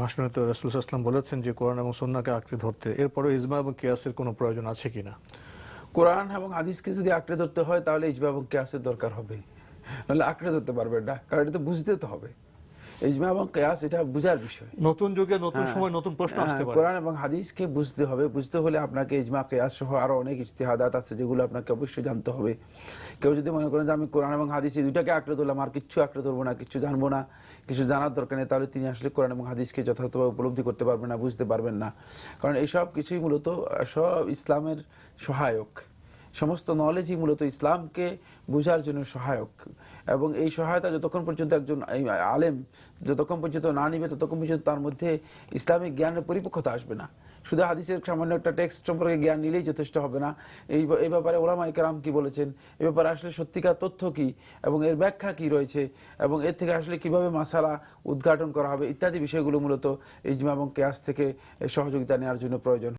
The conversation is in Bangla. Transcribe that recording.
ভাষণে তো বলেছেন যে, কোরআন এবং সন্নাকে আঁকড়ে ধরতে এরপরে ইজমা এবং কেয়াসের কোনো প্রয়োজন আছে কিনা কোরআন এবং হাদিসকে যদি আঁকড়ে ধরতে হয়, তাহলে ইজমা এবং কেয়াসের দরকার হবে। নাহলে আঁকড়ে ধরতে পারবে না, কারণ এটা তো বুঝতে তো হবে। ইজমা এবং কেয়াস এটা বুঝার বিষয়। নতুন যুগে নতুন হ্যাঁ। সময় নতুন প্রশ্ন আসতে হ্যাঁ, পারে। কোরআন এবং হাদিসকে বুঝতে হবে। বুঝতে হলে আপনাকে ইজমা কেয়াস সহ আরও অনেক ইজতিহাদাত আছে যেগুলো আপনাকে অবশ্যই জানতে হবে। কেউ যদি মনে করেন যে আমি কোরআন এবং হাদিস এই দুটাকে আঁকড়ে ধরলাম আর কিচ্ছু আঁকড়ে ধরবো না কিছু জানব না কিছু জানার দরকার নেই তাহলে তিনি আসলে কোরআন এবং হাদিসকে যথাযথভাবে উপলব্ধি করতে পারবেন না বুঝতে পারবেন না। কারণ এইসব কিছুই মূলত সব ইসলামের সহায়ক। সমস্ত নলেজই মূলত ইসলামকে বোঝার জন্য সহায়ক। এবং এই সহায়তা যতক্ষণ পর্যন্ত একজন আলেম যতক্ষণ পর্যন্ত না নিবে, ততক্ষণ পর্যন্ত তার মধ্যে ইসলামিক জ্ঞানের পরিপক্কতা আসবে না। শুধু হাদিসের সামান্য একটা টেক্সট সম্পর্কে জ্ঞান নিলেই যথেষ্ট হবে না। এই এই ব্যাপারে ওলামা ইকরাম কি বলেছেন? এ ব্যাপারে আসলে সত্যিকার তথ্য কি এবং এর ব্যাখ্যা কি রয়েছে এবং এর থেকে আসলে কীভাবে মাসালা উদ্ঘাটন করা হবে ইত্যাদি বিষয়গুলো মূলত ইজমা এবং কেয়াস থেকে সহযোগিতা নেওয়ার জন্য প্রয়োজন।